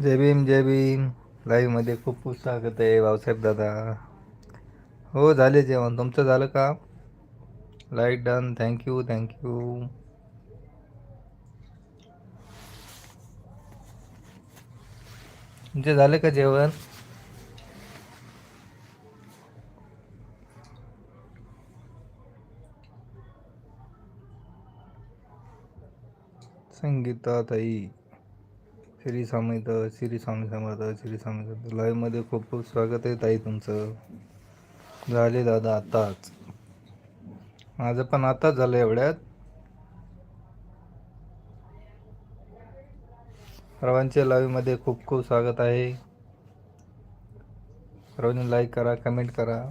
जय भीम जय भीम. लाईव्हमध्ये खूप खूप स्वागत आहे भाऊसाहेब दादा. हो झाले जेवण. तुमचं झालं का? लाइट डन थँक्यू थँक्यू तुमचे झाले का जेवण? संगीता ताई. श्री स्वामीत श्री स्वामी समर्थ श्री स्वामी समर्थ लाईव्हमध्ये खूप खूप स्वागत आहे ताई तुमचं. झाले दादा आताच. माझं पण आताच झालं एवढ्यात. सर्वांच्या लाईव्हमध्ये खूप खूप स्वागत आहे. सर्वांनी लाईक करा कमेंट करा.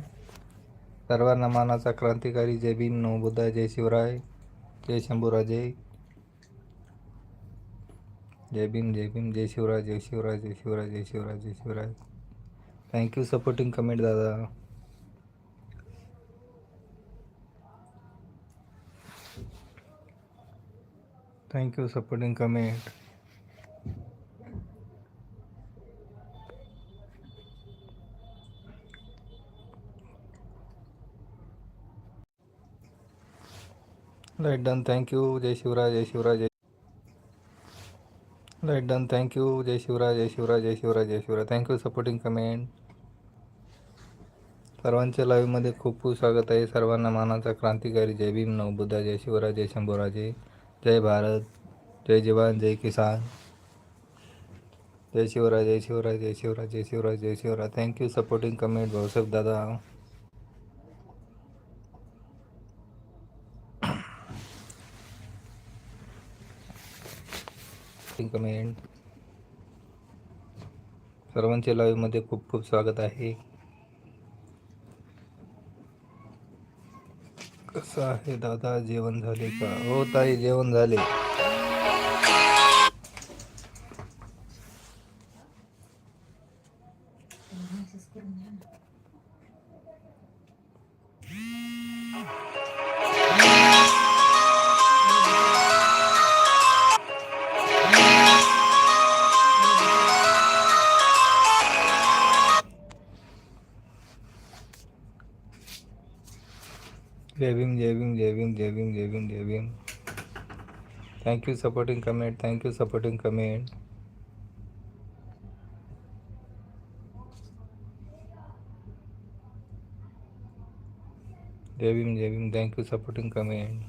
सर्वांना मानाचा क्रांतिकारी जय भीम नवबुद्धा जय शिवराय जय शंभूराजे. जय भीम जय भीम, जय शिवराज जय शिवराज जय शिवराज जय शिवराज जय Shivraj. Thank you supporting comment दादा। Thank you supporting comment right done thank you जय शिवराज जय शिवराज राईट डन थँक्यू जय शिवराय जय शिवराय जय शिवराय जय शिवराय थँक्यू सपोर्टिंग कमेंट सर्वांच्या लाईव्हमध्ये खूप खूप स्वागत आहे. सर्वांना मानाचा क्रांतिकारी जय भीम नवबुद्धा जय शिवराय जय शंभूराजे. जय भारत. जय जवान जय किसान. जय शिवराय जय शिवराय जय शिवराय जय शिवराय जय Shivrai. Thank you supporting comment Bhausaheb दादा. कमेंट सर्वांचे लाईव्हमध्ये खूप खूप स्वागत आहे. कसं आहे दादा? जेवण झाले का? हो ताई जेवण झाले. जय भीम जय भीम जय Bhim Bhim thank you supporting comment thank you supporting comment जय भीम, जय थँक्यू सपोर्टिंग कमेंट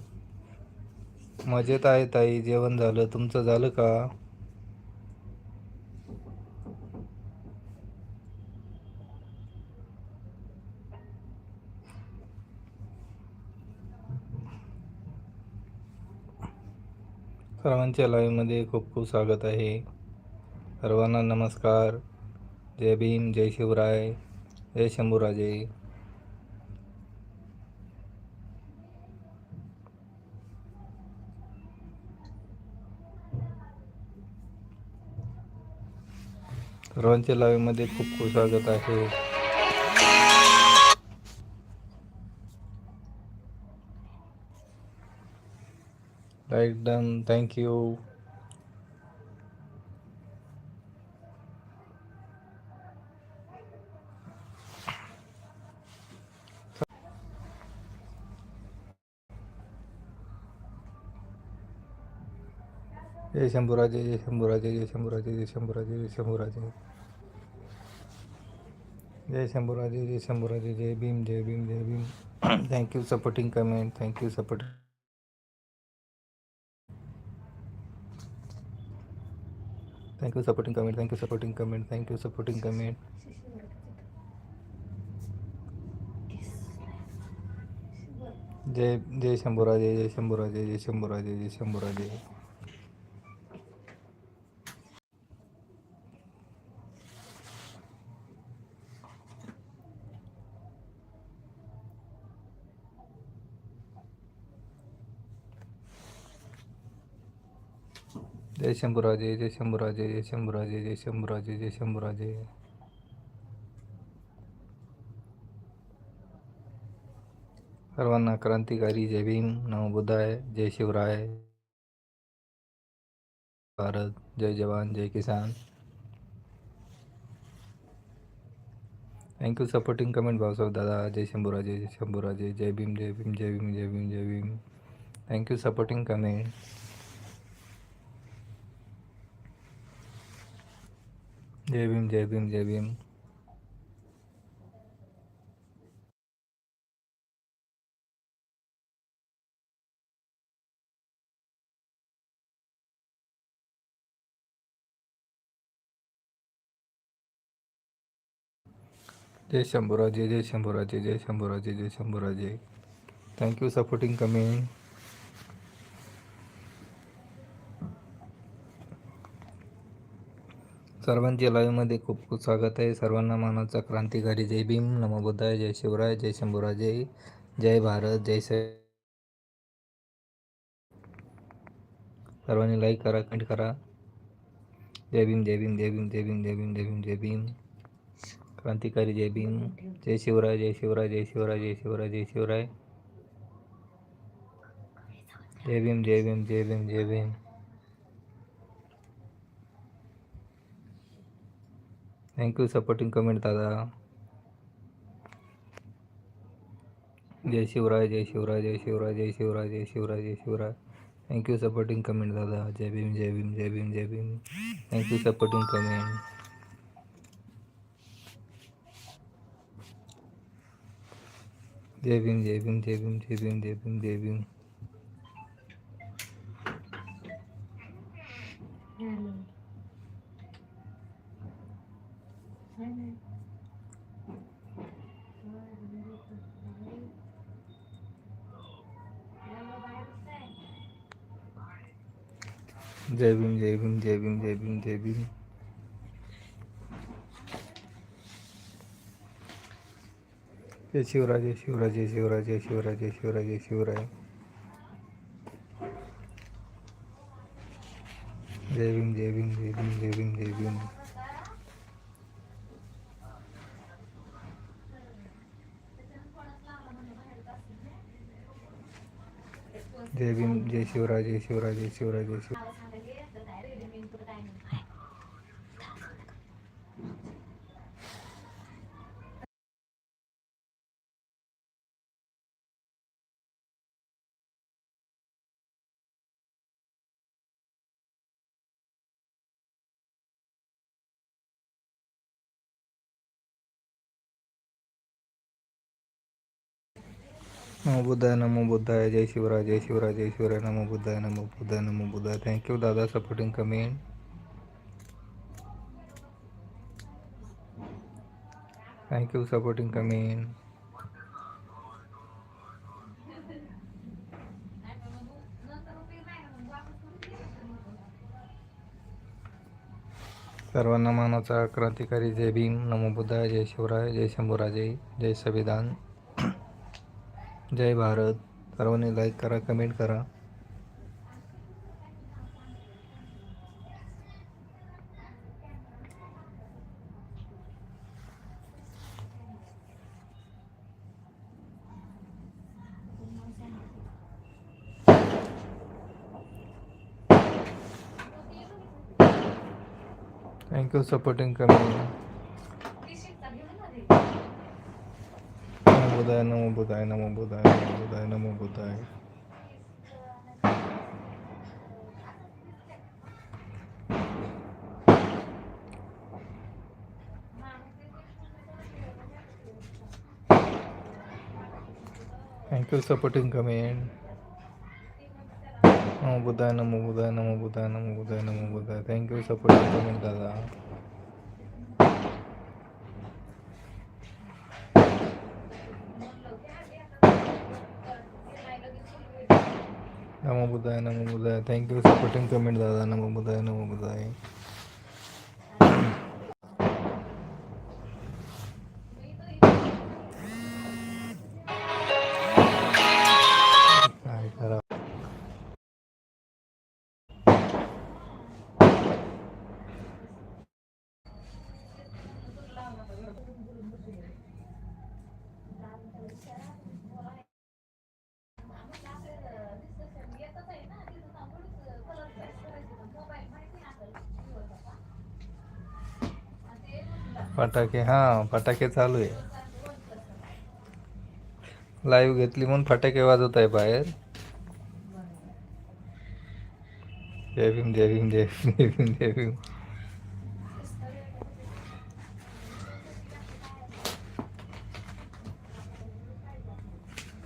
मजेत आहे ताई, जेवण झालं, तुमचं झालं का? सर्वांच्या लाईव्हमध्ये खूप खूप स्वागत आहे. सर्वांना नमस्कार. जय भीम जय शिवराय जय शंभूराजे. सर्वांच्या लाईव्हमध्ये खूप खूप स्वागत आहे. लाईक डन थँक्यू जय शंभूराजे जय शंभूराजे जय शंभूराजे जय शंभूराजे जय शंभूराजे जय शंभूराजे जय शंभूराजे जय भीम जय भीम जय Bhim thank you supporting comment thank you support you supporting comment thank you supporting comment thank you supporting comment जय जय शंभुराजे जय शंभुराजे जय शंभुराजे जय शंभूराजे जय शंभुराजे जय शंभुराजे जय शंभुराजे जय शंभुराजे जय शंभुराजे सर्वांना क्रांतिकारी जय भीम, नमो बुद्धाय, जय शिवराय। भारत, जय जवान, जय किसान। थैंक यू सपोर्टिंग कमेंट भावसाव दादा जय शंभुराजे जय शंभुराजे जय भीम जय भीम जय भीम जय भीम जय Bhim. Thank you supporting comment जय भीम जय भीम जय भीम। जय शंभूराजे जय शंभूराजे जय शंभूराजे जय शंभूराजे। यू सपोर्टिंग कमेंट सर्वांचे लाईव्हमध्ये खूप खूप स्वागत आहे. सर्वांना मानाचा क्रांतिकारी जय भीम. नमो बुद्धाय जय शिवराय जय शंभूराजे. जय भारत जय स सर्वांनी लाईक करा कमेंट करा. जय भीम जय भीम जय भीम जय भीम जय भीम जय भीम जय भीम. क्रांतिकारी जय भीम. जय शिवराय जय शिवराय जय शिवराय जय शिवराय जय शिवराय. जय भीम जय भीम जय भीम जय भीम. थँक्यू सपोर्टिंग कमेंट दादा जय शिवराय जय शिवराय जय शिवराय जय शिवराय जय शिवराय जय Shivrai thank you supporting comment दादा जय भीम जय भीम जय भीम जय Bhim thank you supporting comment जय भीम जय भीम जय भीम जय भीम जय भीम जय भीम जय भीम जय भीम जय भीम जय भीम जय भीम। जय शिवराय जय शिवराय, जय शिवराज जय शिवराय जय शिवराय जय शिवराय। जय भीम जय भीम जय भीम जय भीम जय भीम। जय भीम जय शिवराय जय शिवराय जय शिवराय जय शिवराय. नमो बुद्धाय नमो बुद्धाय जय शिवराय जय शिवराय जय शिवराय नमो बुद्धाय नमो बुद्धाय नमो बुद्धाय. थँक्यू दादा supporting comment thank you supporting comment सर्वांना मानाचा क्रांतिकारी जय भीम. नमो बुद्धाय जय शिवराय जय शंभूराजे जय संविधान. जय भारत। सर्वांनी लाईक करा कमेंट करा. थँक्यू सपोर्टिंग बुधाय नमो बुधाय नमो बुधाय नमो बुधाय नमो बुधाय थैंक यू सपोर्टिंग कमेंट नमो बुधाय नमो बुधाय नमो बुधाय नमो बुधाय नमो बुधाय थैंक यू सपोर्टिंग कमेंट दादा। నమో బుధాయ నమో బుధాయ థ్యాంక్ యూ సపోర్టింగ్ కమెంట్ దాదా నమో బుధాయ నమో బుధాయ फटाके हां फटाके चालू आहे. लाईव्ह घेतली म्हणून फटाके वाजवत आहे बाहेर. जय भीम जय भीम जय भीम जय भीम जय भीम.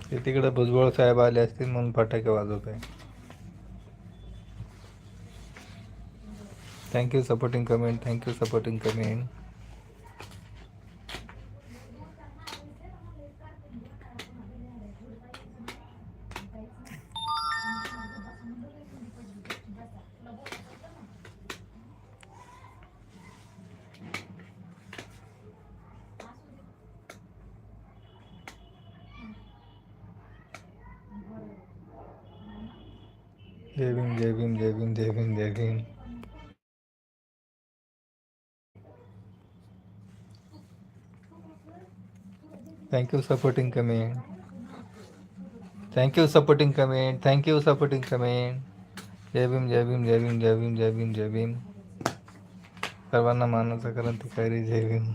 ते तिकडे भुजबळ साहेब आले असतील म्हणून फटाके वाजवत आहे. Thank you supporting comment thank you supporting comment जय भीम जय भीम जय Bhim thank you supporting comment thank you supporting comment thank you supporting comment जय भीम जय भीम जय भीम जय भीम जय भीम जय भीम सर्वांना मानाचा क्रांतिकारी जय भीम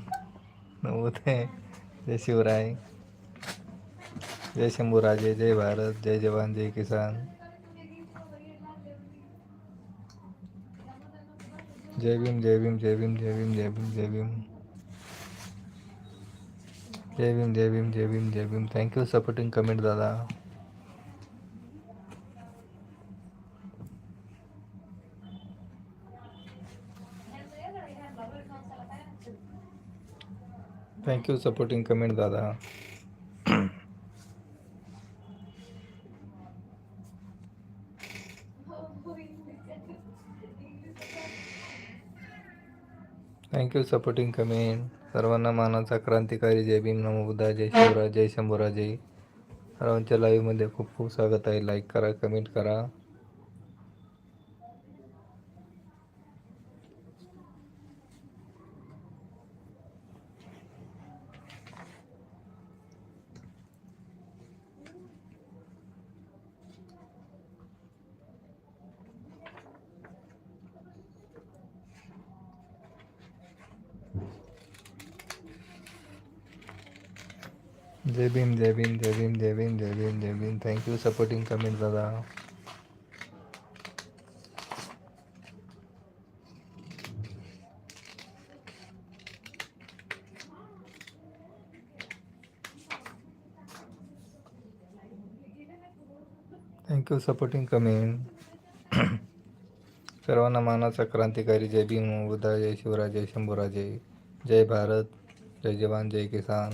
नमोदय जय शिवराय। जय शंभूराजे, जय भारत, जय जवान, जय किसान। जय भीम जय भीम जय भीम जय भीम जय भीम जय भीम। जय भीम जय भीम जय भीम जय Bhim. Thank you supporting comment दादा। थैंक यू सपोर्टिंग कमेंट दादा। थँक्यू सपोर्टिंग कमेंट सर्वांना मानाचा क्रांतिकारी जय भीम. नमो बुद्धा जय शिवराज जय शंभूराजे. सर्वांच्या लाईव्हमध्ये खूप खूप स्वागत आहे. लाईक करा कमेंट करा. जय भीम जय भीम जय भीम जय भीम जय भीम जय Bhim. Thank you supporting comment दादा थँक्यू सपोर्टिंग कमेंट सर्वांना मानाचा क्रांतिकारी जय भीम बुद्धा जय शिवराज जय शंभूराजे जय भारत जय जवान जय किसान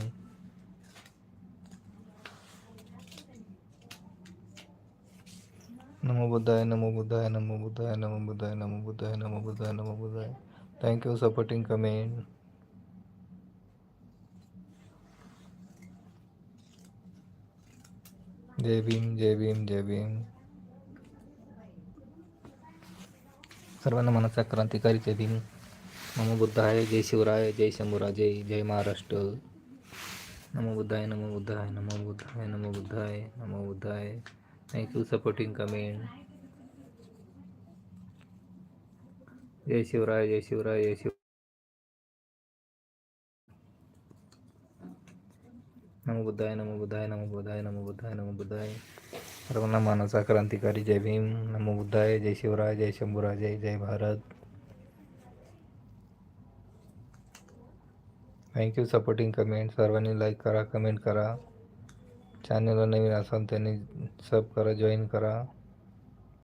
नमो बुद्धाय नमो बुद्धाय नमो बुद्धाय नमो बुद्धाय नमो बुद्धाय नमो बुद्धाय नमो बुद्धाय। थँक्यू सपोर्टिंग कमेंट जय भीम जय भीम जय भीम सर्वांना मनाचा क्रांतिकारी जय भीम नमो बुद्धाय जय शिवराय जय शंभूराजे जय महाराष्ट्र नमो बुद्धाय नमो बुद्धाय नमो बुद्धाय नमो बुद्धाय नमो बुद्धाय थँक्यू सपोर्टिंग कमेंट जय शिवराय जय शिवराय जय शिव नमो बुद्धाय नमो बुद्धाय नमो बुद्धाय नमो बुद्धाय नमो बुद्धाय सर्वांना मानाचा क्रांतिकारी जय भीम नमो बुद्धाय जय शिवराय जय शंभूराजे जय जय Bharat thank you supporting comment सर्वांनी लाईक करा कमेंट करा चॅनलला नवीन असाल त्यांनी सब करा जॉईन करा.